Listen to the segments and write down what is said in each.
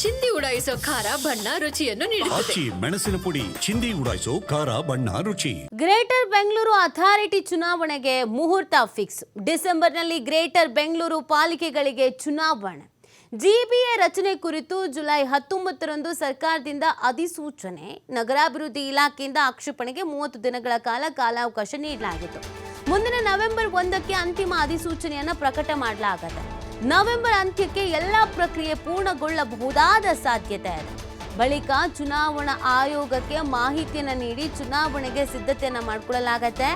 ಚಿಂದಿ ಉಡಾಯಿಸೋ ಖಾರ ಬಣ್ಣ ರುಚಿಯನ್ನು ನೀಡುತ್ತದೆ. ಆಚಿ ಮೆಣಸಿನ ಪುಡಿ ಚಿಂದಿ ಉಡಾಯಿಸೋ ಖಾರ ಬಣ್ಣ ರುಚಿ. ಗ್ರೇಟರ್ ಬೆಂಗಳೂರು ಅಥಾರಿಟಿ ಚುನಾವಣೆಗೆ ಮುಹೂರ್ತ ಫಿಕ್ಸ್. ಡಿಸೆಂಬರ್ನಲ್ಲಿ ಗ್ರೇಟರ್ ಬೆಂಗಳೂರು ಪಾಲಿಕೆಗಳಿಗೆ ಚುನಾವಣೆ. ಜಿಬಿಎ ರಚನೆ ಕುರಿತು ಜುಲೈ ಹತ್ತೊಂಬತ್ತರಂದು ಸರ್ಕಾರದಿಂದ ಅಧಿಸೂಚನೆ. ನಗರಾಭಿವೃದ್ಧಿ ಇಲಾಖೆಯಿಂದ ಆಕ್ಷೇಪಣೆಗೆ ಮೂವತ್ತು ದಿನಗಳ ಕಾಲ ಕಾಲಾವಕಾಶ ನೀಡಲಾಗಿತ್ತು. ಮುಂದಿನ ನವೆಂಬರ್ ಒಂದಕ್ಕೆ ಅಂತಿಮ ಅಧಿಸೂಚನೆಯನ್ನು ಪ್ರಕಟ ಮಾಡಲಾಗುತ್ತೆ ನವೆಂಬರ್ ಅಂತ್ಯಕ್ಕೆ ಎಲ್ಲ ಪ್ರಕ್ರಿಯೆ ಪೂರ್ಣಗೊಳ್ಳಬಹುದಾದ ಸಾಧ್ಯತೆ ಇದೆ. ಬಳಿಕ ಚುನಾವಣಾ ಆಯೋಗಕ್ಕೆ ಮಾಹಿತಿಯನ್ನು ನೀಡಿ ಚುನಾವಣೆಗೆ ಸಿದ್ಧತೆಯನ್ನು ಮಾಡಿಕೊಳ್ಳಲಾಗತ್ತೆ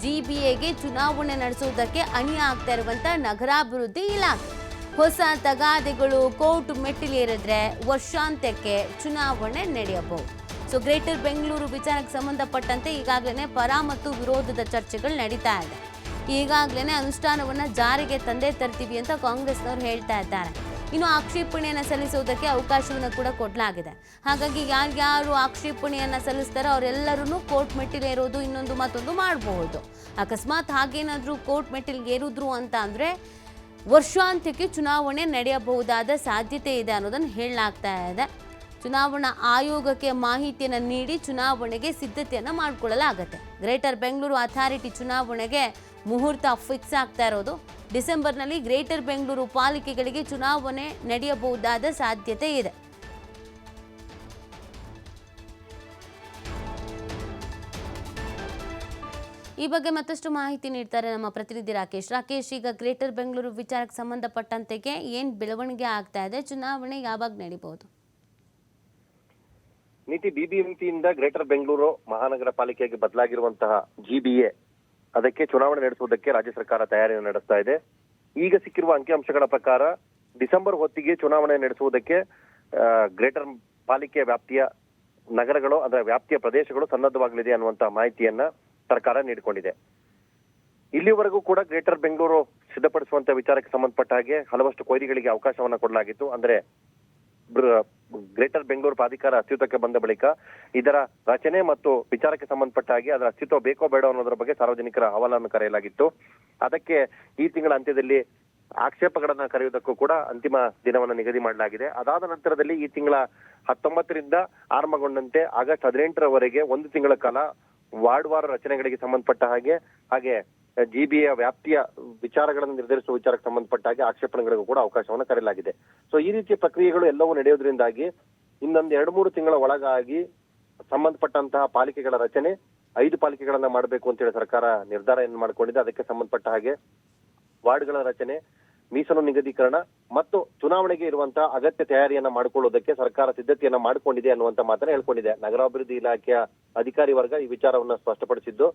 ಜಿಬಿಎಗೆ ಚುನಾವಣೆ ನಡೆಸುವುದಕ್ಕೆ ಅಣಿ ಆಗ್ತಾ ಇರುವಂತ ನಗರಾಭಿವೃದ್ಧಿ ಇಲಾಖೆ. ಹೊಸ ತಗಾದೆಗಳು ಕೋರ್ಟ್ ಮೆಟ್ಟಿಲೇರಿದ್ರೆ ವರ್ಷಾಂತ್ಯಕ್ಕೆ ಚುನಾವಣೆ ನಡೆಯಬಹುದು. ಸೊ ಗ್ರೇಟರ್ ಬೆಂಗಳೂರು ವಿಚಾರಕ್ಕೆ ಸಂಬಂಧಪಟ್ಟಂತೆ ಈಗಾಗಲೇ ಪರ ಮತ್ತು ವಿರೋಧದ ಚರ್ಚೆಗಳು ನಡೀತಾ ಇದೆ. ಈಗಾಗಲೇ ಅನುಷ್ಠಾನವನ್ನು ಜಾರಿಗೆ ತಂದೆ ತರ್ತೀವಿ ಅಂತ ಕಾಂಗ್ರೆಸ್ನವರು ಹೇಳ್ತಾ ಇದ್ದಾರೆ. ಇನ್ನು ಆಕ್ಷೇಪಣೆಯನ್ನು ಸಲ್ಲಿಸುವುದಕ್ಕೆ ಅವಕಾಶವನ್ನು ಕೂಡ ಕೊಡಲಾಗಿದೆ. ಹಾಗಾಗಿ ಯಾರ್ಯಾರು ಆಕ್ಷೇಪಣೆಯನ್ನು ಸಲ್ಲಿಸ್ತಾರೋ ಅವರೆಲ್ಲರೂ ಕೋರ್ಟ್ ಮೆಟ್ಟಿಲೇರೋದು ಇನ್ನೊಂದು ಮತ್ತೊಂದು ಮಾಡಬಹುದು ಅಕಸ್ಮಾತ್ ಹಾಗೇನಾದರೂ ಕೋರ್ಟ್ ಮೆಟ್ಟಿಲ್ಗೆ ಏರಿದ್ರು ಅಂತ ಅಂದರೆ ವರ್ಷಾಂತ್ಯಕ್ಕೆ ಚುನಾವಣೆ ನಡೆಯಬಹುದಾದ ಸಾಧ್ಯತೆ ಇದೆ ಅನ್ನೋದನ್ನು ಹೇಳಲಾಗ್ತಾ ಇದೆ. ಚುನಾವಣಾ ಆಯೋಗಕ್ಕೆ ಮಾಹಿತಿಯನ್ನು ನೀಡಿ ಚುನಾವಣೆಗೆ ಸಿದ್ಧತೆಯನ್ನು ಮಾಡಿಕೊಳ್ಳಲಾಗತ್ತೆ. ಗ್ರೇಟರ್ ಬೆಂಗಳೂರು ಅಥಾರಿಟಿ ಚುನಾವಣೆಗೆ ಮುಹೂರ್ತ ಫಿಕ್ಸ್ ಆಗ್ತಾ ಇರೋದು. ಡಿಸೆಂಬರ್ನಲ್ಲಿ ಗ್ರೇಟರ್ ಬೆಂಗಳೂರು ಪಾಲಿಕೆಗಳಿಗೆ ಚುನಾವಣೆ ನಡೆಯಬಹುದಾದ ಸಾಧ್ಯತೆ ಇದೆ. ಈ ಬಗ್ಗೆ ಮತ್ತಷ್ಟು ಮಾಹಿತಿ ನೀಡ್ತಾರೆ ನಮ್ಮ ಪ್ರತಿನಿಧಿ ರಾಕೇಶ್. ರಾಕೇಶ್, ಈಗ ಗ್ರೇಟರ್ ಬೆಂಗಳೂರು ವಿಚಾರಕ್ಕೆ ಸಂಬಂಧಪಟ್ಟಂತೆ ಏನು ಬೆಳವಣಿಗೆ ಆಗ್ತಾ ಇದೆ? ಚುನಾವಣೆ ಯಾವಾಗ ನಡೀಬಹುದು? ನೀತಿ ಬಿಬಿಎಂಪಿಯಿಂದ ಗ್ರೇಟರ್ ಬೆಂಗಳೂರು ಮಹಾನಗರ ಪಾಲಿಕೆಗೆ ಬದಲಾಗಿರುವಂತಹ ಜಿಬಿಎ ಅದಕ್ಕೆ ಚುನಾವಣೆ ನಡೆಸುವುದಕ್ಕೆ ರಾಜ್ಯ ಸರ್ಕಾರ ತಯಾರಿಯನ್ನು ನಡೆಸ್ತಾ ಇದೆ. ಈಗ ಸಿಕ್ಕಿರುವ ಅಂಕಿಅಂಶಗಳ ಪ್ರಕಾರ ಡಿಸೆಂಬರ್ ಹೊತ್ತಿಗೆ ಚುನಾವಣೆ ನಡೆಸುವುದಕ್ಕೆ ಗ್ರೇಟರ್ ಪಾಲಿಕೆ ವ್ಯಾಪ್ತಿಯ ನಗರಗಳು ಅದರ ವ್ಯಾಪ್ತಿಯ ಪ್ರದೇಶಗಳು ಸನ್ನದ್ಧವಾಗಲಿದೆ ಅನ್ನುವಂತ ಮಾಹಿತಿಯನ್ನ ಸರ್ಕಾರ ನೀಡಿಕೊಂಡಿದೆ. ಇಲ್ಲಿವರೆಗೂ ಕೂಡ ಗ್ರೇಟರ್ ಬೆಂಗಳೂರು ಸಿದ್ಧಪಡಿಸುವಂತ ವಿಚಾರಕ್ಕೆ ಸಂಬಂಧಪಟ್ಟ ಹಾಗೆ ಹಲವಷ್ಟು ಕೊಯ್ಲಿಗಳಿಗೆ ಅವಕಾಶವನ್ನ ಕೊಡಲಾಗಿತ್ತು. ಅಂದ್ರೆ ಗ್ರೇಟರ್ ಬೆಂಗಳೂರು ಪ್ರಾಧಿಕಾರ ಅಸ್ತಿತ್ವಕ್ಕೆ ಬಂದ ಬಳಿಕ ಇದರ ರಚನೆ ಮತ್ತು ವಿಚಾರಕ್ಕೆ ಸಂಬಂಧಪಟ್ಟ ಹಾಗೆ ಅದರ ಅಸ್ತಿತ್ವ ಬೇಕೋ ಬೇಡೋ ಅನ್ನೋದ್ರ ಬಗ್ಗೆ ಸಾರ್ವಜನಿಕರ ಅಹವಾಲನ್ನು ಕರೆಯಲಾಗಿತ್ತು. ಅದಕ್ಕೆ ಈ ತಿಂಗಳ ಅಂತ್ಯದಲ್ಲಿ ಆಕ್ಷೇಪಗಳನ್ನ ಕರೆಯುವುದಕ್ಕೂ ಕೂಡ ಅಂತಿಮ ದಿನವನ್ನು ನಿಗದಿ ಮಾಡಲಾಗಿದೆ. ಅದಾದ ನಂತರದಲ್ಲಿ ಈ ತಿಂಗಳ ಹತ್ತೊಂಬತ್ತರಿಂದ ಆರಂಭಗೊಂಡಂತೆ ಆಗಸ್ಟ್ ಹದಿನೆಂಟರವರೆಗೆ ಒಂದು ತಿಂಗಳ ಕಾಲ ವಾರ್ಡ್ ವಾರ ರಚನೆಗಳಿಗೆ ಸಂಬಂಧಪಟ್ಟ ಹಾಗೆ ಹಾಗೆ ಜಿಬಿಯ ವ್ಯಾಪ್ತಿಯ ವಿಚಾರಗಳನ್ನು ನಿರ್ಧರಿಸುವ ವಿಚಾರಕ್ಕೆ ಸಂಬಂಧಪಟ್ಟ ಹಾಗೆ ಆಕ್ಷೇಪಣೆಗಳಿಗೂ ಕೂಡ ಅವಕಾಶವನ್ನು ಕರೆಯಲಾಗಿದೆ. ಸೊ ಈ ರೀತಿಯ ಪ್ರಕ್ರಿಯೆಗಳು ಎಲ್ಲವೂ ನಡೆಯೋದ್ರಿಂದಾಗಿ ಇನ್ನೊಂದು ಎರಡು ಮೂರು ತಿಂಗಳ ಒಳಗಾಗಿ ಸಂಬಂಧಪಟ್ಟಂತಹ ಪಾಲಿಕೆಗಳ ರಚನೆ, ಐದು ಪಾಲಿಕೆಗಳನ್ನ ಮಾಡಬೇಕು ಅಂತ ಹೇಳಿ ಸರ್ಕಾರ ನಿರ್ಧಾರ ಮಾಡಿಕೊಂಡಿದೆ, ಅದಕ್ಕೆ ಸಂಬಂಧಪಟ್ಟ ಹಾಗೆ ವಾರ್ಡ್ಗಳ ರಚನೆ, ಮೀಸಲು ನಿಗದೀಕರಣ ಮತ್ತು ಚುನಾವಣೆಗೆ ಇರುವಂತಹ ಅಗತ್ಯ ತಯಾರಿಯನ್ನ ಮಾಡಿಕೊಳ್ಳುವುದಕ್ಕೆ ಸರ್ಕಾರ ಸಿದ್ಧತೆಯನ್ನ ಮಾಡಿಕೊಂಡಿದೆ ಅನ್ನುವಂತ ಮಾತನ್ನ ಹೇಳ್ಕೊಂಡಿದೆ. ನಗರಾಭಿವೃದ್ಧಿ ಇಲಾಖೆಯ ಅಧಿಕಾರಿ ವರ್ಗ ಈ ವಿಚಾರವನ್ನ ಸ್ಪಷ್ಟಪಡಿಸಿದ್ದು.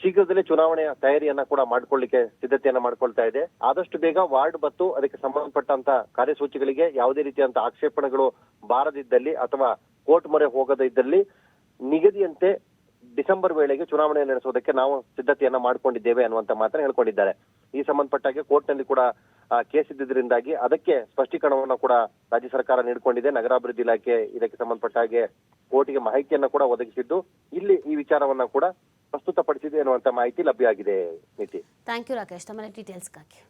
ಶೀಘ್ರದಲ್ಲೇ ಚುನಾವಣೆಯ ತಯಾರಿಯನ್ನ ಕೂಡ ಮಾಡ್ಕೊಳ್ಳಿಕ್ಕೆ ಸಿದ್ಧತೆಯನ್ನ ಮಾಡ್ಕೊಳ್ತಾ ಇದೆ. ಆದಷ್ಟು ಬೇಗ ವಾರ್ಡ್ ಮತ್ತು ಅದಕ್ಕೆ ಸಂಬಂಧಪಟ್ಟಂತ ಕಾರ್ಯಸೂಚಿಗಳಿಗೆ ಯಾವುದೇ ರೀತಿಯಂತ ಆಕ್ಷೇಪಣೆಗಳು ಬಾರದಿದ್ದಲ್ಲಿ ಅಥವಾ ಕೋರ್ಟ್ ಮೊರೆ ಹೋಗದಿದ್ದಲ್ಲಿ ನಿಗದಿಯಂತೆ ಡಿಸೆಂಬರ್ ವೇಳೆಗೆ ಚುನಾವಣೆ ನಡೆಸುವುದಕ್ಕೆ ನಾವು ಸಿದ್ಧತೆಯನ್ನ ಮಾಡಿಕೊಂಡಿದ್ದೇವೆ ಅನ್ನುವಂತ ಮಾತನ್ನ ಹೇಳ್ಕೊಂಡಿದ್ದಾರೆ. ಈ ಸಂಬಂಧಪಟ್ಟಾಗೆ ಕೋರ್ಟ್ನಲ್ಲಿ ಕೂಡ ಕೇಸ್ ಇದ್ದಿದ್ದರಿಂದಾಗಿ ಅದಕ್ಕೆ ಸ್ಪಷ್ಟೀಕರಣವನ್ನು ಕೂಡ ರಾಜ್ಯ ಸರ್ಕಾರ ನೀಡಿಕೊಂಡಿದೆ. ನಗರಾಭಿವೃದ್ಧಿ ಇಲಾಖೆ ಇದಕ್ಕೆ ಸಂಬಂಧಪಟ್ಟ ಹಾಗೆ ಕೋರ್ಟಿಗೆ ಮಾಹಿತಿಯನ್ನ ಕೂಡ ಒದಗಿಸಿದ್ದು. ಇಲ್ಲಿ ಈ ವಿಚಾರವನ್ನ ಕೂಡ ಪ್ರಸ್ತುತಪಡಿಸಿದೆ ಅನ್ನುವಂತ ಮಾಹಿತಿ ಲಭ್ಯ ಆಗಿದೆ ನೀತಿ ಥ್ಯಾಂಕ್ ಯು ರಾಕೇಶ್. ತಮ್ಮ ಡೀಟೇಲ್ಸ್ಗಾಗಿ